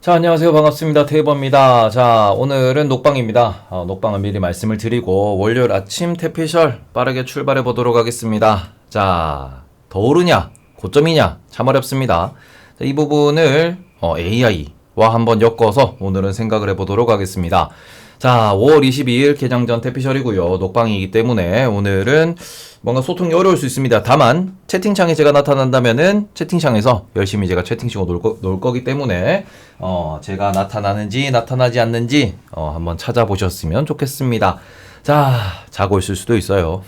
자, 안녕하세요. 반갑습니다. 테이버입니다. 자, 오늘은 녹방입니다. 어, 녹방은 미리 말씀을 드리고, 월요일 아침 태피셜 빠르게 출발해 보도록 하겠습니다. 자, 더 오르냐? 고점이냐? 참 어렵습니다. 자, 이 부분을 어, AI와 한번 엮어서 오늘은 생각을 해 보도록 하겠습니다. 자, 5월 22일 개장 전 태피셜이고요. 녹방이기 때문에 오늘은 뭔가 소통이 어려울 수 있습니다. 다만 채팅창에 제가 나타난다면은 채팅창에서 열심히 제가 채팅 치고 놀, 거, 놀 거기 때문에 어, 제가 나타나는지 나타나지 않는지 어, 한번 찾아보셨으면 좋겠습니다. 자, 자고 있을 수도 있어요.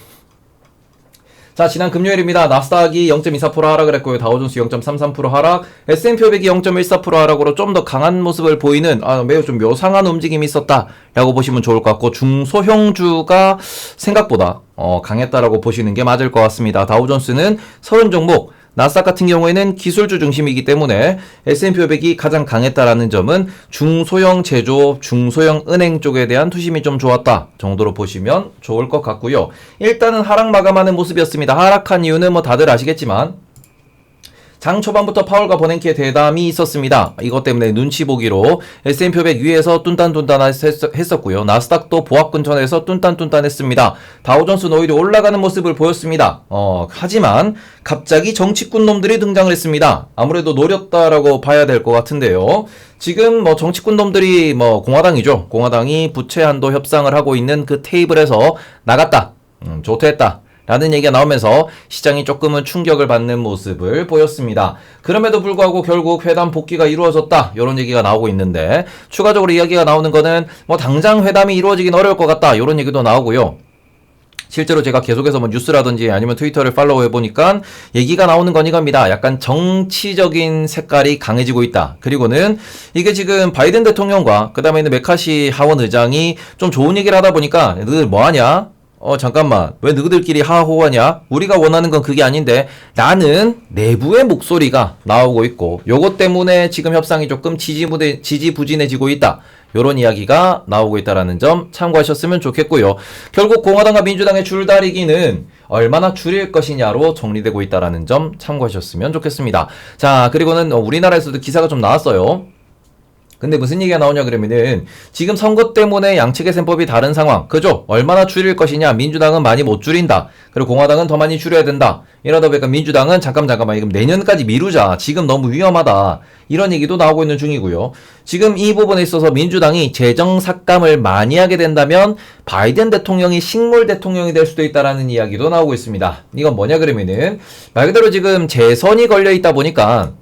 자, 지난 금요일입니다. 나스닥이 0.24% 하락을 했고요. 다우존스 0.33% 하락, S&P 500이 0.14% 하락으로 좀 더 강한 모습을 보이는 아, 매우 좀 묘상한 움직임이 있었다라고 보시면 좋을 것 같고 중소형주가 생각보다 어, 강했다라고 보시는 게 맞을 것 같습니다. 다우존스는 30종목 나스닥 같은 경우에는 기술주 중심이기 때문에 S&P 500이 가장 강했다라는 점은 중소형 제조업, 중소형 은행 쪽에 대한 투심이 좀 좋았다 정도로 보시면 좋을 것 같고요. 일단은 하락 마감하는 모습이었습니다. 하락한 이유는 뭐 다들 아시겠지만 장 초반부터 파월과 버냉키의 대담이 있었습니다. 이것 때문에 눈치 보기로 S&P 500 위에서 뚠딴뚠딴 했었고요. 나스닥도 보합 근처에서 뚠딴뚠딴했습니다. 다우존스는 오히려 올라가는 모습을 보였습니다. 어, 하지만 갑자기 정치꾼 놈들이 등장을 했습니다. 아무래도 노렸다라고 봐야 될 것 같은데요. 지금 뭐 정치꾼 놈들이 뭐 공화당이죠. 공화당이 부채 한도 협상을 하고 있는 그 테이블에서 나갔다. 음, 조퇴했다. 라는 얘기가 나오면서 시장이 조금은 충격을 받는 모습을 보였습니다. 그럼에도 불구하고 결국 회담 복귀가 이루어졌다. 이런 얘기가 나오고 있는데 추가적으로 이야기가 나오는 거는 뭐 당장 회담이 이루어지긴 어려울 것 같다. 이런 얘기도 나오고요. 실제로 제가 계속해서 뭐 뉴스라든지 아니면 트위터를 팔로우 해보니까 얘기가 나오는 건 이겁니다. 약간 정치적인 색깔이 강해지고 있다. 그리고는 이게 지금 바이든 대통령과 그 다음에 있는 메카시 하원 의장이 좀 좋은 얘기를 하다 보니까 너희들 뭐하냐? 어 잠깐만. 왜 너희들끼리 하하호하냐? 우리가 원하는 건 그게 아닌데 나는 내부의 목소리가 나오고 있고 요것 때문에 지금 협상이 조금 지지부대, 지지부진해지고 있다. 요런 이야기가 나오고 있다라는 점 참고하셨으면 좋겠고요. 결국 공화당과 민주당의 줄다리기는 얼마나 줄일 것이냐로 정리되고 있다라는 점 참고하셨으면 좋겠습니다. 자 그리고는 우리나라에서도 기사가 좀 나왔어요 근데 무슨 얘기가 나오냐 그러면은 지금 선거 때문에 양측의 셈법이 다른 상황. 그죠? 얼마나 줄일 것이냐. 민주당은 많이 못 줄인다. 그리고 공화당은 더 많이 줄여야 된다. 이러다 보니까 민주당은 잠깐 잠깐만 이거 내년까지 미루자. 지금 너무 위험하다. 이런 얘기도 나오고 있는 중이고요. 지금 이 부분에 있어서 민주당이 재정 삭감을 많이 하게 된다면 바이든 대통령이 식물 대통령이 될 수도 있다라는 이야기도 나오고 있습니다. 이건 뭐냐 그러면은 말 그대로 지금 재선이 걸려 있다 보니까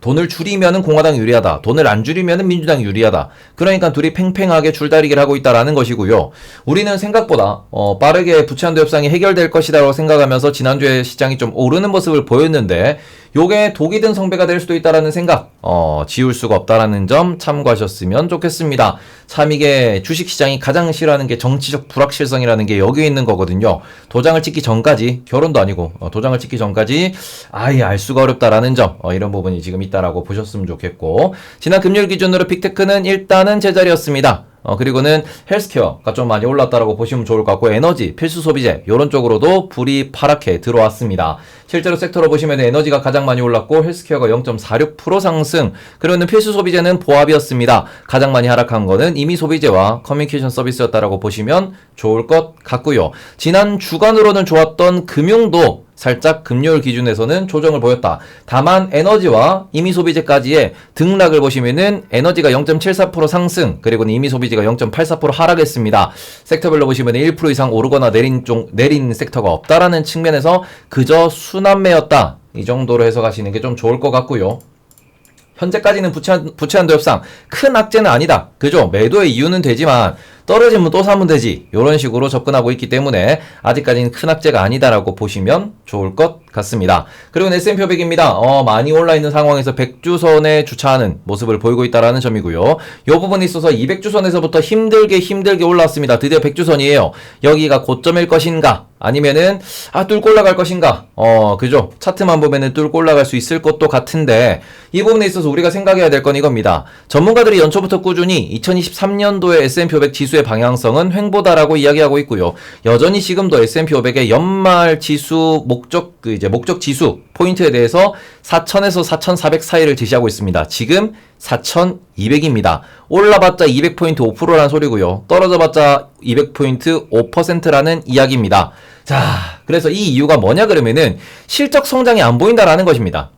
돈을 줄이면은 공화당이 유리하다. 돈을 안 줄이면은 민주당이 유리하다. 그러니까 둘이 팽팽하게 줄다리기를 하고 있다라는 것이고요. 우리는 생각보다 어, 빠르게 부채한도 협상이 해결될 것이다라고 생각하면서 지난주에 시장이 좀 오르는 모습을 보였는데 요게 독이 든 성배가 될 수도 있다라는 생각 어, 지울 수가 없다라는 점 참고하셨으면 좋겠습니다. 참 이게 주식시장이 가장 싫어하는 게 정치적 불확실성이라는 게 여기 있는 거거든요. 도장을 찍기 전까지 결혼도 아니고 어, 도장을 찍기 전까지 아예 알 수가 어렵다라는 점 어, 이런 부분이 지금 있다라고 보셨으면 좋겠고 지난 금요일 기준으로 빅테크는 일단은 제자리였습니다. 어, 그리고는 헬스케어가 좀 많이 올랐다라고 보시면 좋을 것 같고, 에너지, 필수 소비재, 이런 쪽으로도 불이 파랗게 들어왔습니다. 실제로 섹터로 보시면 에너지가 가장 많이 올랐고, 헬스케어가 0.46% 상승, 그리고는 필수 소비재는 보합이었습니다. 가장 많이 하락한 거는 이미 소비재와 커뮤니케이션 서비스였다라고 보시면 좋을 것 같고요. 지난 주간으로는 좋았던 금융도 살짝 금요일 기준에서는 조정을 보였다. 다만 에너지와 이미 소비재까지의 등락을 보시면은 에너지가 0.74% 상승, 그리고 이미 소비재가 0.84% 하락했습니다. 섹터별로 보시면 1% 이상 오르거나 내린 쪽 내린 섹터가 없다라는 측면에서 그저 순환매였다. 이 정도로 해석하시는 게 좀 좋을 것 같고요. 현재까지는 부채, 부채 한도 협상 큰 악재는 아니다. 그죠? 매도의 이유는 되지만 떨어지면 또 사면 되지. 이런 식으로 접근하고 있기 때문에 아직까지는 큰 악재가 아니다라고 보시면 좋을 것 같습니다. 그리고 S&P 500입니다. 어, 많이 올라 있는 상황에서 100주선에 주차하는 모습을 보이고 있다라는 점이고요. 이 부분에 있어서 200주선에서부터 힘들게 힘들게 올라왔습니다. 드디어 100주선이에요. 여기가 고점일 것인가? 아니면은 아 뚫고 올라갈 것인가? 어, 그죠? 차트만 보면은 뚫고 올라갈 수 있을 것도 같은데 이 부분에 있어서 우리가 생각해야 될 건 이겁니다. 전문가들이 연초부터 꾸준히 2023년도에 S&P 500 지수에 지수의 방향성은 횡보다라고 이야기하고 있고요. 여전히 지금도 S&P 500의 연말 지수 목적 그 이제 목적 지수 포인트에 대해서 4,000에서 4,400 사이를 제시하고 있습니다. 지금 4,200입니다. 올라봤자 200포인트 5%라는 소리고요. 떨어져봤자 200포인트 5%라는 이야기입니다. 자, 그래서 이 이유가 뭐냐 그러면은 실적 성장이 안 보인다라는 것입니다.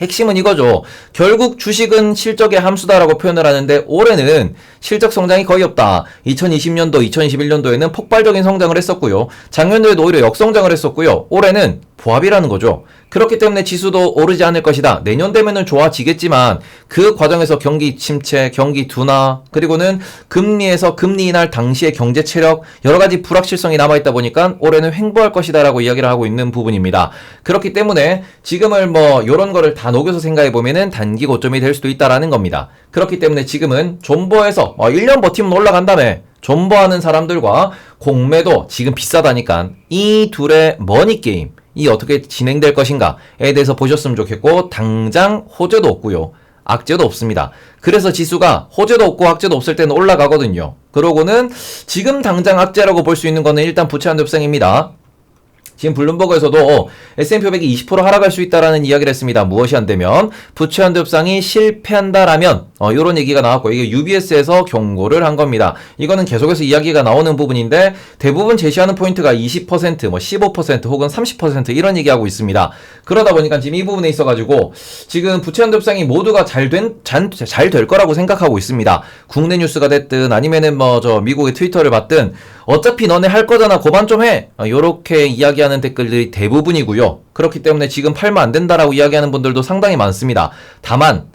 핵심은 이거죠. 결국 주식은 실적의 함수다라고 표현을 하는데 올해는 실적 성장이 거의 없다. 2020년도, 2021년도에는 폭발적인 성장을 했었고요. 작년도에도 오히려 역성장을 했었고요. 올해는 보합이라는 거죠. 그렇기 때문에 지수도 오르지 않을 것이다. 내년 되면은 좋아지겠지만 그 과정에서 경기 침체, 경기 둔화, 그리고는 금리에서 금리 인할 당시의 경제 체력 여러 가지 불확실성이 남아 있다 보니까 올해는 횡보할 것이다라고 이야기를 하고 있는 부분입니다. 그렇기 때문에 지금을 뭐 요런 거를 다 녹여서 생각해 보면은 단기 고점이 될 수도 있다라는 겁니다. 그렇기 때문에 지금은 존버해서 뭐 1년 버티면 올라간다며 존버하는 사람들과 공매도 지금 비싸다니까 이 둘의 머니 게임 이 어떻게 진행될 것인가에 대해서 보셨으면 좋겠고 당장 호재도 없고요. 악재도 없습니다. 그래서 지수가 호재도 없고 악재도 없을 때는 올라가거든요. 그러고는 지금 당장 악재라고 볼 수 있는 거는 일단 부채 한도 협상입니다. 지금 블룸버그에서도 어, S&P 500이 20% 하락할 수 있다라는 이야기를 했습니다. 무엇이 안 되면 부채 협상이 실패한다라면 어, 이런 얘기가 나왔고 이게 UBS에서 경고를 한 겁니다. 이거는 계속해서 이야기가 나오는 부분인데 대부분 제시하는 포인트가 20%, 뭐 15% 혹은 30% 이런 얘기하고 있습니다. 그러다 보니까 지금 이 부분에 있어가지고 지금 부채 협상이 모두가 잘된잘 될 거라고 생각하고 있습니다. 국내 뉴스가 됐든 아니면은 뭐 저 미국의 트위터를 봤든 어차피 너네 할 거잖아 고반 좀 해. 어, 요렇게 이야기하는 댓글들이 대부분이고요. 그렇기 때문에 지금 팔면 안 된다라고 이야기하는 분들도 상당히 많습니다. 다만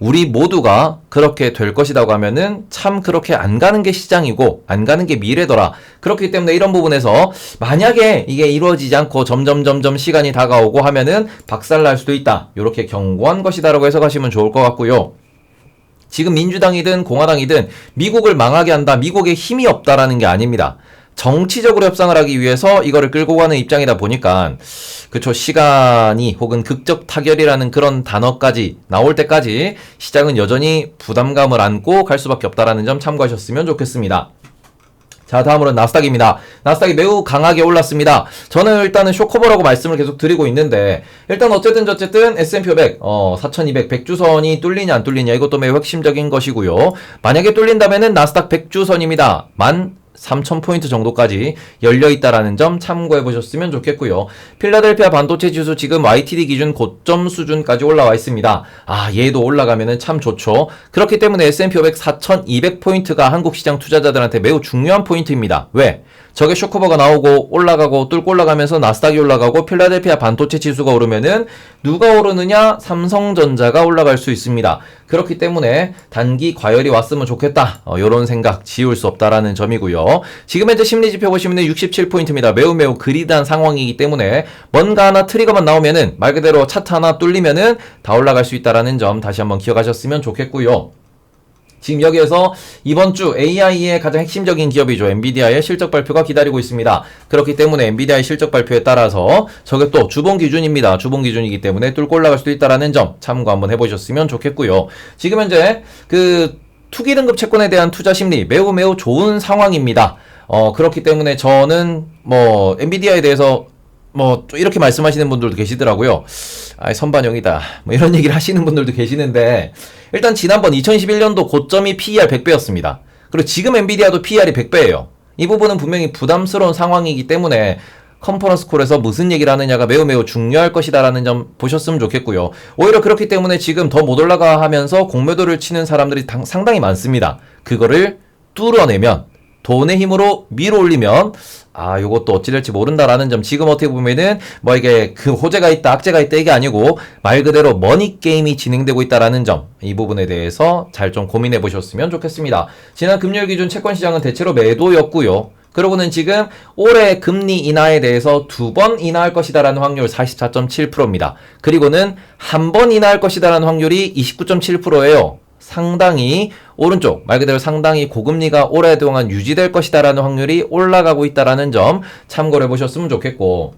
우리 모두가 그렇게 될 것이라고 하면은 참 그렇게 안 가는 게 시장이고 안 가는 게 미래더라. 그렇기 때문에 이런 부분에서 만약에 이게 이루어지지 않고 점점 점점 시간이 다가오고 하면은 박살 날 수도 있다. 이렇게 경고한 것이다라고 해석하시면 좋을 것 같고요. 지금 민주당이든 공화당이든 미국을 망하게 한다, 미국에 힘이 없다라는 게 아닙니다. 정치적으로 협상을 하기 위해서 이거를 끌고 가는 입장이다 보니까 그쵸 시간이 혹은 극적 타결이라는 그런 단어까지 나올 때까지 시장은 여전히 부담감을 안고 갈 수밖에 없다라는 점 참고하셨으면 좋겠습니다. 자, 다음으로는 나스닥입니다. 나스닥이 매우 강하게 올랐습니다. 저는 일단은 쇼커버라고 말씀을 계속 드리고 있는데, 일단 어쨌든 저쨌든 S&P 500, 어, 4200, 100주선이 뚫리냐 안 뚫리냐 이것도 매우 핵심적인 것이고요. 만약에 뚫린다면은 나스닥 100주선입니다. 만 3,000포인트 정도까지 열려 있다라는 점 참고해 보셨으면 좋겠고요. 필라델피아 반도체 지수 지금 YTD 기준 고점 수준까지 올라와 있습니다. 아, 얘도 올라가면은 참 좋죠. 그렇기 때문에 S&P 500 4,200포인트가 한국 시장 투자자들한테 매우 중요한 포인트입니다. 왜? 저게 쇼크버가 나오고 올라가고 뚫고 올라가면서 나스닥이 올라가고 필라델피아 반도체 지수가 오르면은 누가 오르느냐? 삼성전자가 올라갈 수 있습니다. 그렇기 때문에 단기 과열이 왔으면 좋겠다. 어, 요런 생각 지울 수 없다라는 점이고요. 지금 현재 심리 지표 보시면 67포인트입니다. 매우 매우 그리단 상황이기 때문에 뭔가 하나 트리거만 나오면은 말 그대로 차트 하나 뚫리면은 다 올라갈 수 있다라는 점 다시 한번 기억하셨으면 좋겠고요. 지금 여기에서 이번 주 AI의 가장 핵심적인 기업이죠. 엔비디아의 실적 발표가 기다리고 있습니다. 그렇기 때문에 엔비디아의 실적 발표에 따라서 저게 또 주봉 기준입니다. 주봉 기준이기 때문에 뚫고 올라갈 수도 있다라는 점 참고 한번 해보셨으면 좋겠고요. 지금 현재 그 투기 등급 채권에 대한 투자 심리 매우 매우 좋은 상황입니다. 어, 그렇기 때문에 저는 뭐 엔비디아에 대해서 뭐 이렇게 말씀하시는 분들도 계시더라고요. 아, 선반영이다. 뭐 이런 얘기를 하시는 분들도 계시는데 일단 지난번 2021년도 고점이 PER 100배였습니다. 그리고 지금 엔비디아도 PER이 100배예요. 이 부분은 분명히 부담스러운 상황이기 때문에 컨퍼런스 콜에서 무슨 얘기를 하느냐가 매우 매우 중요할 것이다라는 점 보셨으면 좋겠고요. 오히려 그렇기 때문에 지금 더 못 올라가 하면서 공매도를 치는 사람들이 상당히 많습니다. 그거를 뚫어내면 돈의 힘으로 밀어 올리면 아, 요것도 어찌 될지 모른다라는 점 지금 어떻게 보면은 뭐 이게 그 호재가 있다, 악재가 있다 이게 아니고 말 그대로 머니 게임이 진행되고 있다라는 점 이 부분에 대해서 잘 좀 고민해 보셨으면 좋겠습니다. 지난 금요일 기준 채권 시장은 대체로 매도였고요. 그러고는 지금 올해 금리 인하에 대해서 두 번 인하할 것이다라는 확률 44.7%입니다. 그리고는 한 번 인하할 것이다라는 확률이 29.7%예요. 상당히 오른쪽 말 그대로 상당히 고금리가 오랫동안 유지될 것이다라는 확률이 올라가고 있다라는 점 참고를 해보셨으면 좋겠고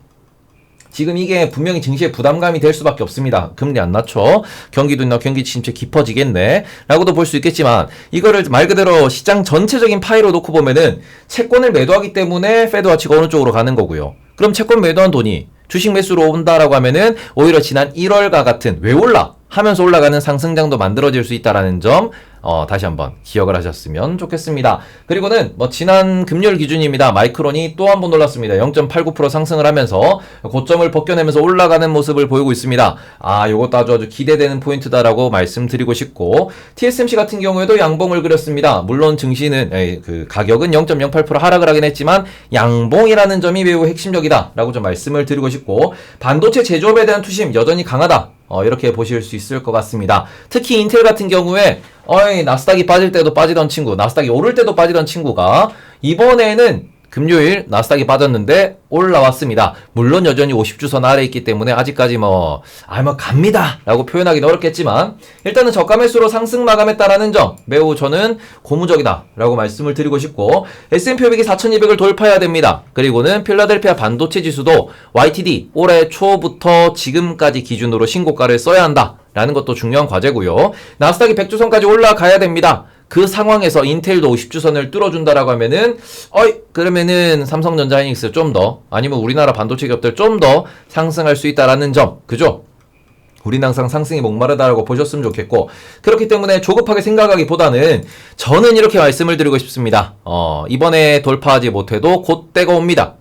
지금 이게 분명히 증시에 부담감이 될 수밖에 없습니다. 금리 안 낮춰. 경기도 있나 경기 침체 깊어지겠네. 라고도 볼 수 있겠지만 이거를 말 그대로 시장 전체적인 파이로 놓고 보면은 채권을 매도하기 때문에 페드 와치가 어느 쪽으로 가는 거고요. 그럼 채권 매도한 돈이 주식 매수로 온다라고 하면은 오히려 지난 1월과 같은 왜 올라 하면서 올라가는 상승장도 만들어질 수 있다라는 점 어, 다시 한번 기억을 하셨으면 좋겠습니다. 그리고는 뭐 지난 금요일 기준입니다. 마이크론이 또 한 번 올랐습니다. 0.89% 상승을 하면서 고점을 벗겨내면서 올라가는 모습을 보이고 있습니다. 아, 요것도 아주 아주 기대되는 포인트다라고 말씀드리고 싶고 TSMC 같은 경우에도 양봉을 그렸습니다. 물론 증시는 에이, 그 가격은 0.08% 하락을 하긴 했지만 양봉이라는 점이 매우 핵심적이다라고 좀 말씀을 드리고 싶고 반도체 제조업에 대한 투심 여전히 강하다. 어, 이렇게 보실 수 있을 것 같습니다. 특히 인텔 같은 경우에 어이 나스닥이 빠질 때도 빠지던 친구, 나스닥이 오를 때도 빠지던 친구가 이번에는 금요일 나스닥이 빠졌는데 올라왔습니다. 물론 여전히 50주선 아래 있기 때문에 아직까지 뭐, 아, 뭐 갑니다! 라고 표현하기는 어렵겠지만, 일단은 저가 매수로 상승 마감했다라는 점, 매우 저는 고무적이다. 라고 말씀을 드리고 싶고, S&P 500이 4200을 돌파해야 됩니다. 그리고는 필라델피아 반도체 지수도 YTD 올해 초부터 지금까지 기준으로 신고가를 써야 한다. 라는 것도 중요한 과제고요. 나스닥이 100주선까지 올라가야 됩니다. 그 상황에서 인텔도 50주선을 뚫어준다라고 하면은 어이 그러면은 삼성전자 하이닉스 좀 더 아니면 우리나라 반도체 기업들 좀 더 상승할 수 있다라는 점 그죠? 우리는 항상 상승이 목마르다라고 보셨으면 좋겠고 그렇기 때문에 조급하게 생각하기보다는 저는 이렇게 말씀을 드리고 싶습니다. 어, 이번에 돌파하지 못해도 곧 때가 옵니다.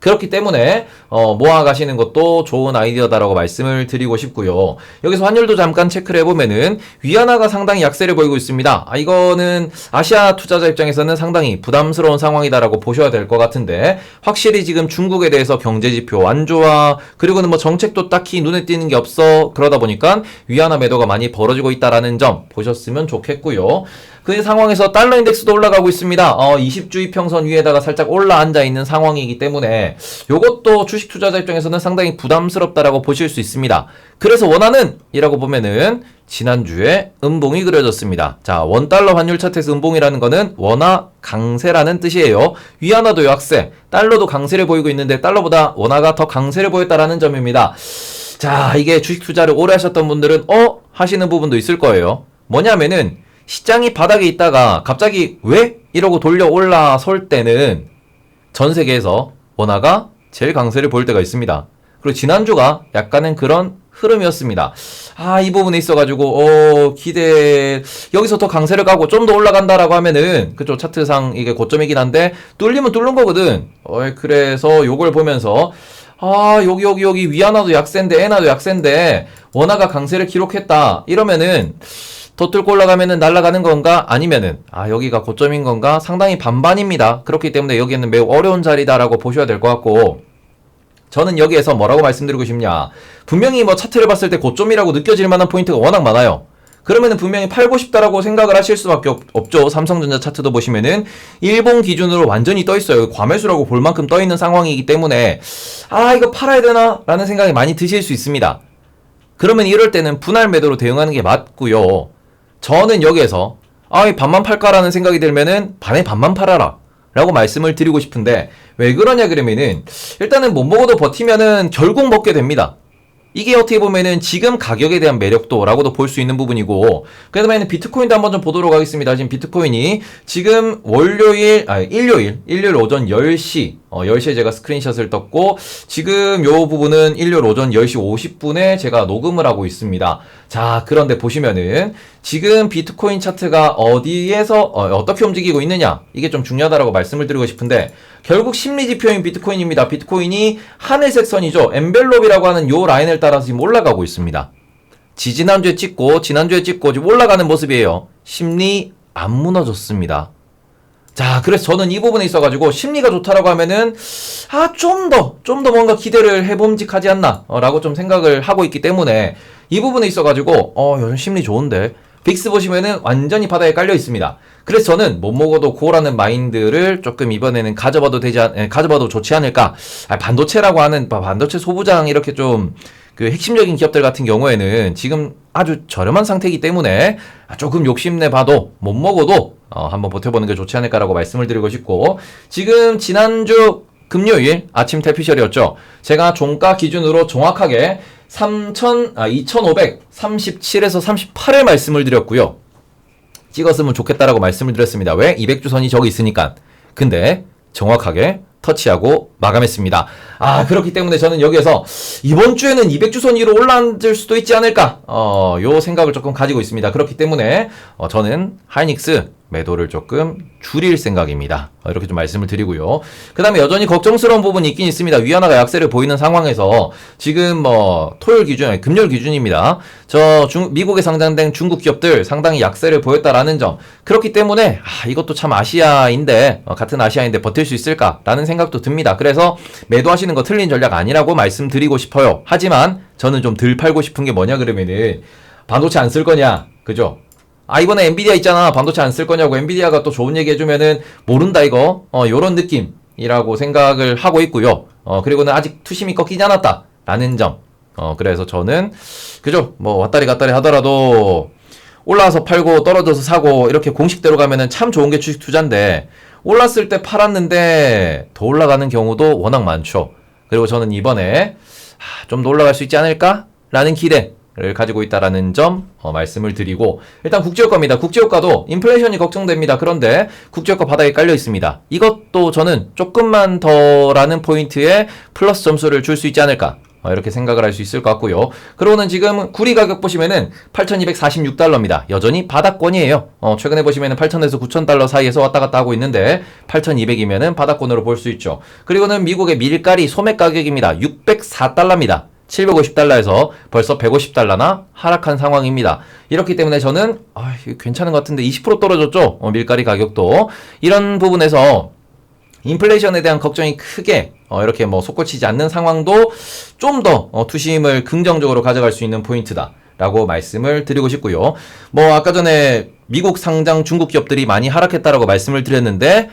그렇기 때문에 어, 모아 가시는 것도 좋은 아이디어다라고 말씀을 드리고 싶고요. 여기서 환율도 잠깐 체크를 해보면은 위안화가 상당히 약세를 보이고 있습니다. 아, 이거는 아시아 투자자 입장에서는 상당히 부담스러운 상황이다라고 보셔야 될 것 같은데 확실히 지금 중국에 대해서 경제 지표 안 좋아 그리고는 뭐 정책도 딱히 눈에 띄는 게 없어 그러다 보니까 위안화 매도가 많이 벌어지고 있다라는 점 보셨으면 좋겠고요. 그 상황에서 달러 인덱스도 올라가고 있습니다. 어, 20주 이평선 위에다가 살짝 올라앉아 있는 상황이기 때문에 이것도 주식 투자자 입장에서는 상당히 부담스럽다라고 보실 수 있습니다. 그래서 원하는 이라고 보면은 지난주에 음봉이 그려졌습니다. 자, 원달러 환율 차트에서 음봉이라는 거는 원화 강세라는 뜻이에요. 위안화도 약세, 달러도 강세를 보이고 있는데 달러보다 원화가 더 강세를 보였다라는 점입니다. 자, 이게 주식 투자를 오래 하셨던 분들은 어 하시는 부분도 있을 거예요. 뭐냐면은 시장이 바닥에 있다가 갑자기 왜? 이러고 돌려 올라설 때는 전 세계에서 원화가 제일 강세를 보일 때가 있습니다. 그리고 지난주가 약간은 그런 흐름이었습니다. 아, 이 부분에 있어가지고, 어, 기대, 여기서 더 강세를 가고 좀 더 올라간다라고 하면은, 그쪽 차트상 이게 고점이긴 한데, 뚫리면 뚫는 거거든. 어, 그래서 요걸 보면서, 아, 여기, 여기, 여기, 위안화도 약세인데, 엔화도 약세인데, 원화가 강세를 기록했다. 이러면은, 더 뚫고 올라가면은 날아가는 건가? 아니면은, 아, 여기가 고점인 건가? 상당히 반반입니다. 그렇기 때문에 여기는 매우 어려운 자리다라고 보셔야 될 것 같고, 저는 여기에서 뭐라고 말씀드리고 싶냐. 분명히 뭐 차트를 봤을 때 고점이라고 느껴질 만한 포인트가 워낙 많아요. 그러면은 분명히 팔고 싶다라고 생각을 하실 수밖에 없, 죠 삼성전자 차트도 보시면은 일본 기준으로 완전히 떠 있어요. 과매수라고 볼 만큼 떠 있는 상황이기 때문에 아 이거 팔아야 되나? 라는 생각이 많이 드실 수 있습니다. 그러면 이럴 때는 분할 매도로 대응하는 게 맞고요. 저는 여기에서 아, 반만 팔까라는 생각이 들면은 반에 반만 팔아라. 라고 말씀을 드리고 싶은데 왜 그러냐 그러면은 일단은 못 먹어도 버티면은 결국 먹게 됩니다. 이게 어떻게 보면은 지금 가격에 대한 매력도라고도 볼 수 있는 부분이고 그 다음에는 비트코인도 한번 좀 보도록 하겠습니다. 지금 비트코인이 지금 월요일 아 일요일 일요일 오전 10시 어 10시에 제가 스크린샷을 떴고 지금 요 부분은 일요일 오전 10시 50분에 제가 녹음을 하고 있습니다. 자, 그런데 보시면은 지금 비트코인 차트가 어디에서 어, 떻게 움직이고 있느냐 이게 좀 중요하다라고 말씀을 드리고 싶은데 결국 심리 지표인 비트코인입니다. 비트코인이 하늘색 선이죠. 엠벨롭이라고 하는 요 라인을 따라서 지금 올라가고 있습니다. 지지난주에 찍고 지난주에 찍고 지금 올라가는 모습이에요. 심리 안 무너졌습니다. 자, 그래서 저는 이 부분에 있어가지고 심리가 좋다라고 하면은 아 좀 더 좀 더 뭔가 기대를 해봄직하지 않나 어, 라고 좀 생각을 하고 있기 때문에 이 부분에 있어가지고 어 요즘 심리 좋은데 빅스 보시면은 완전히 바닥에 깔려 있습니다. 그래서 저는 못 먹어도 고라는 마인드를 조금 이번에는 가져봐도 되지 않, 에, 가져봐도 좋지 않을까. 아, 반도체라고 하는 반도체 소부장 이렇게 좀 그 핵심적인 기업들 같은 경우에는 지금 아주 저렴한 상태이기 때문에 조금 욕심내 봐도 못 먹어도 어, 한번 버텨보는 게 좋지 않을까라고 말씀을 드리고 싶고 지금 지난주 금요일 아침 태피셜이었죠. 제가 종가 기준으로 정확하게 3,000, 아, 2,537에서 38을 말씀을 드렸고요. 찍었으면 좋겠다라고 말씀을 드렸습니다. 왜? 200주선이 저기 있으니까. 근데 정확하게 터치하고 마감했습니다. 아, 그렇기 때문에 저는 여기에서 이번 주에는 200주선 위로 올라앉을 수도 있지 않을까? 어, 요 생각을 조금 가지고 있습니다. 그렇기 때문에 어, 저는 하이닉스 매도를 조금 줄일 생각입니다. 어, 이렇게 좀 말씀을 드리고요. 그 다음에 여전히 걱정스러운 부분이 있긴 있습니다. 위안화가 약세를 보이는 상황에서 지금 뭐 토요일 기준, 금요일 기준입니다. 저 중, 미국에 상장된 중국 기업들 상당히 약세를 보였다라는 점. 그렇기 때문에 아, 이것도 참 아시아인데 어, 같은 아시아인데 버틸 수 있을까라는 생각도 듭니다. 그래서 매도하시는 거 틀린 전략 아니라고 말씀드리고 싶어요. 하지만 저는 좀 덜 팔고 싶은 게 뭐냐 그러면은 반도체 안 쓸 거냐, 그죠? 아 이번에 엔비디아 있잖아. 반도체 안 쓸 거냐고 엔비디아가 또 좋은 얘기 해주면은 모른다 이거. 어 요런 느낌이라고 생각을 하고 있고요. 어 그리고는 아직 투심이 꺾이지 않았다. 라는 점어 그래서 저는 그죠? 뭐 왔다리 갔다리 하더라도 올라와서 팔고 떨어져서 사고 이렇게 공식대로 가면은 참 좋은 게 주식 투자인데 올랐을 때 팔았는데 더 올라가는 경우도 워낙 많죠. 그리고 저는 이번에 아, 좀더 올라갈 수 있지 않을까? 라는 기대 를 가지고 있다라는 점 어, 말씀을 드리고 일단 국제유가입니다. 국제유가도 인플레이션이 걱정됩니다. 그런데 국제유가 바닥에 깔려 있습니다. 이것도 저는 조금만 더라는 포인트에 플러스 점수를 줄 수 있지 않을까 어, 이렇게 생각을 할 수 있을 것 같고요. 그러고는 지금 구리 가격 보시면은 8,246달러입니다. 여전히 바닥권이에요. 어, 최근에 보시면은 8,000에서 9,000달러 사이에서 왔다 갔다 하고 있는데 8,200이면은 바닥권으로 볼 수 있죠. 그리고는 미국의 밀가리 소매 가격입니다. 604달러입니다. 750달러에서 벌써 150달러나 하락한 상황입니다. 이렇기 때문에 저는 아, 괜찮은 것 같은데 20% 떨어졌죠? 어, 밀가리 가격도 이런 부분에서 인플레이션에 대한 걱정이 크게 어, 이렇게 뭐 솟구치지 않는 상황도 좀더 어, 투심을 긍정적으로 가져갈 수 있는 포인트다. 라고 말씀을 드리고 싶고요. 뭐 아까 전에 미국 상장 중국 기업들이 많이 하락했다라고 말씀을 드렸는데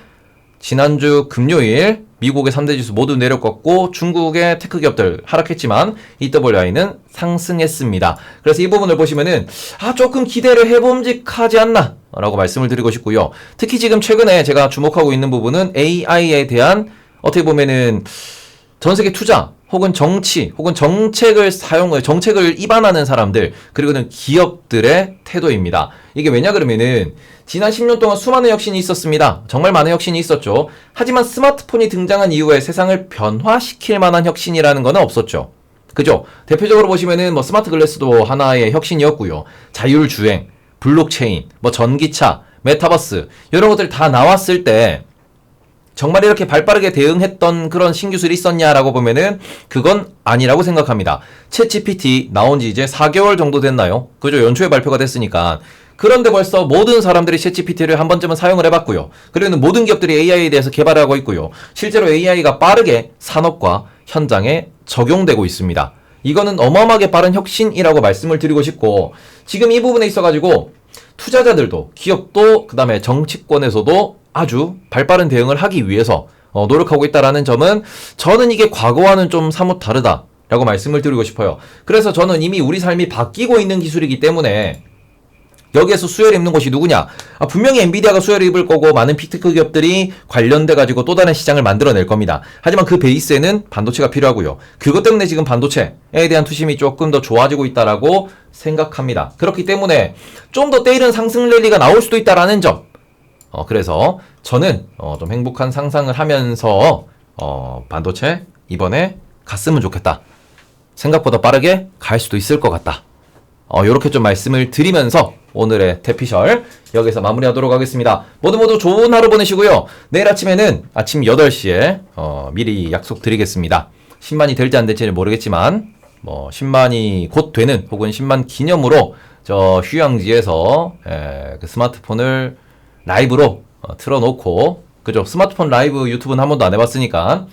지난주 금요일 미국의 3대 지수 모두 내려갔고 중국의 테크 기업들 하락했지만 EWI는 상승했습니다. 그래서 이 부분을 보시면은 아 조금 기대를 해봄직하지 않나 라고 말씀을 드리고 싶고요. 특히 지금 최근에 제가 주목하고 있는 부분은 AI에 대한 어떻게 보면은 전 세계 투자 혹은 정치 혹은 정책을 사용 정책을 입안하는 사람들 그리고는 기업들의 태도입니다. 이게 왜냐 그러면은 지난 10년 동안 수많은 혁신이 있었습니다. 정말 많은 혁신이 있었죠. 하지만 스마트폰이 등장한 이후에 세상을 변화시킬 만한 혁신이라는 것은 없었죠. 그죠? 대표적으로 보시면은 뭐 스마트 글래스도 하나의 혁신이었고요. 자율주행, 블록체인, 뭐 전기차, 메타버스 이런 것들 다 나왔을 때 정말 이렇게 발빠르게 대응했던 그런 신기술이 있었냐라고 보면은 그건 아니라고 생각합니다. 챗 GPT 나온 지 이제 4개월 정도 됐나요? 그죠? 연초에 발표가 됐으니까. 그런데 벌써 모든 사람들이 챗 GPT를 한 번쯤은 사용을 해봤고요. 그리고 모든 기업들이 AI에 대해서 개발하고 있고요. 실제로 AI가 빠르게 산업과 현장에 적용되고 있습니다. 이거는 어마어마하게 빠른 혁신이라고 말씀을 드리고 싶고 지금 이 부분에 있어가지고 투자자들도 기업도 그 다음에 정치권에서도 아주 발빠른 대응을 하기 위해서 어, 노력하고 있다라는 점은 저는 이게 과거와는 좀 사뭇 다르다. 라고 말씀을 드리고 싶어요. 그래서 저는 이미 우리 삶이 바뀌고 있는 기술이기 때문에 여기에서 수혜를 입는 것이 누구냐? 아, 분명히 엔비디아가 수혜를 입을 거고 많은 픽테크 기업들이 관련돼 가지고 또 다른 시장을 만들어낼 겁니다. 하지만 그 베이스에는 반도체가 필요하고요. 그것 때문에 지금 반도체에 대한 투심이 조금 더 좋아지고 있다라고 생각합니다. 그렇기 때문에 좀 더 때이른 상승 랠리가 나올 수도 있다라는 점. 어, 그래서 저는 어, 좀 행복한 상상을 하면서 어, 반도체 이번에 갔으면 좋겠다. 생각보다 빠르게 갈 수도 있을 것 같다. 어, 이렇게 좀 말씀을 드리면서 오늘의 태피셜 여기서 마무리하도록 하겠습니다. 모두 모두 좋은 하루 보내시고요. 내일 아침에는 아침 8시에 어, 미리 약속드리겠습니다. 10만이 될지 안 될지는 모르겠지만 뭐 10만이 곧 되는 혹은 10만 기념으로 저 휴양지에서 에, 그 스마트폰을 라이브로 어, 틀어놓고 그죠 스마트폰 라이브 유튜브는 한 번도 안 해봤으니까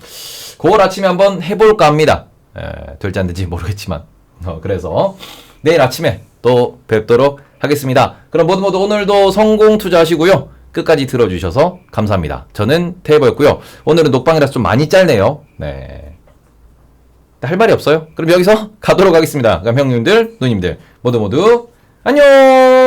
그걸 아침에 한번 해볼까 합니다. 에, 될지 안 될지 모르겠지만 어, 그래서 내일 아침에 또 뵙도록 하겠습니다. 그럼 모두 모두 오늘도 성공 투자하시고요. 끝까지 들어주셔서 감사합니다. 저는 테이버였고요. 오늘은 녹방이라서 좀 많이 짧네요. 네. 할 말이 없어요. 그럼 여기서 가도록 하겠습니다. 그럼 형님들, 누님들 모두 모두 안녕!